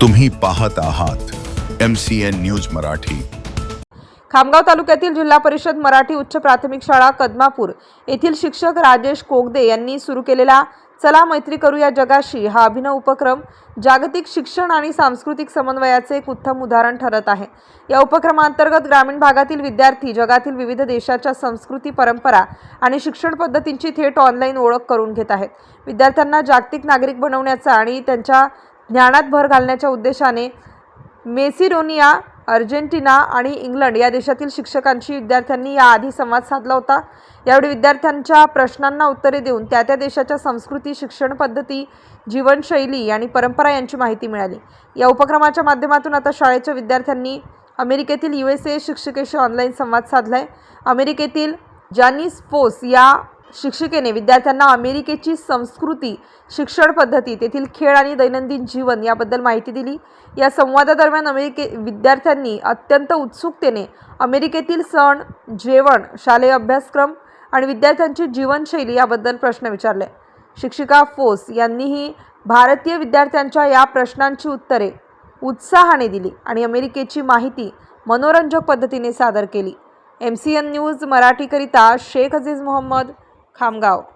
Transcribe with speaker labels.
Speaker 1: तुम्ही पाहत आहात M C N news Marathi.
Speaker 2: Khamgaon तालुक्यातील जिल्हा परिषद मराठी उच्च प्राथमिक शाळा कदमापूर येथील शिक्षक राजेश कोगदे यांनी सुरू केलेला चला मैत्री करूया जगाशी हा अभिनव उपक्रम जागतिक शिक्षण आणि सांस्कृतिक समन्वयाचे एक उत्तम उदाहरण ठरत आहे. या उपक्रमांतर्गत ग्रामीण भागातील विद्यार्थी जगातील विविध देशाच्या संस्कृती परंपरा आणि शिक्षण पद्धतींची थेट ऑनलाईन ओळख करून घेत आहेत. विद्यार्थ्यांना जागतिक नागरिक बनवण्याचा आणि त्यांच्या ज्ञानात भर घालण्याच्या उद्देशाने मेसिडोनिया अर्जेंटिना आणि इंग्लंड या देशातील शिक्षकांशी विद्यार्थ्यांनी याआधी संवाद साधला होता. यावेळी विद्यार्थ्यांच्या प्रश्नांना उत्तरे देऊन त्या त्या देशाच्या संस्कृती शिक्षण पद्धती जीवनशैली आणि परंपरा यांची माहिती मिळाली. या उपक्रमाच्या माध्यमातून आता शाळेच्या विद्यार्थ्यांनी अमेरिकेतील यू एस ए शिक्षिकेशी ऑनलाईन संवाद साधला आहे अमेरिकेतील जानिस पोस या शिक्षिकेने विद्यार्थ्यांना अमेरिकेची संस्कृती शिक्षण पद्धती तेथील खेळ आणि दैनंदिन जीवन याबद्दल माहिती दिली. या संवादादरम्यान अमेरिके विद्यार्थ्यांनी अत्यंत उत्सुकतेने अमेरिकेतील सण जेवण शालेय अभ्यासक्रम आणि विद्यार्थ्यांची जीवनशैली याबद्दल प्रश्न विचारले. शिक्षिका फोस यांनीही भारतीय विद्यार्थ्यांच्या या प्रश्नांची उत्तरे उत्साहाने दिली आणि अमेरिकेची माहिती मनोरंजक पद्धतीने सादर केली. एम सी एन न्यूज मराठीकरिता शेख अजीज मोहम्मद खामगाव.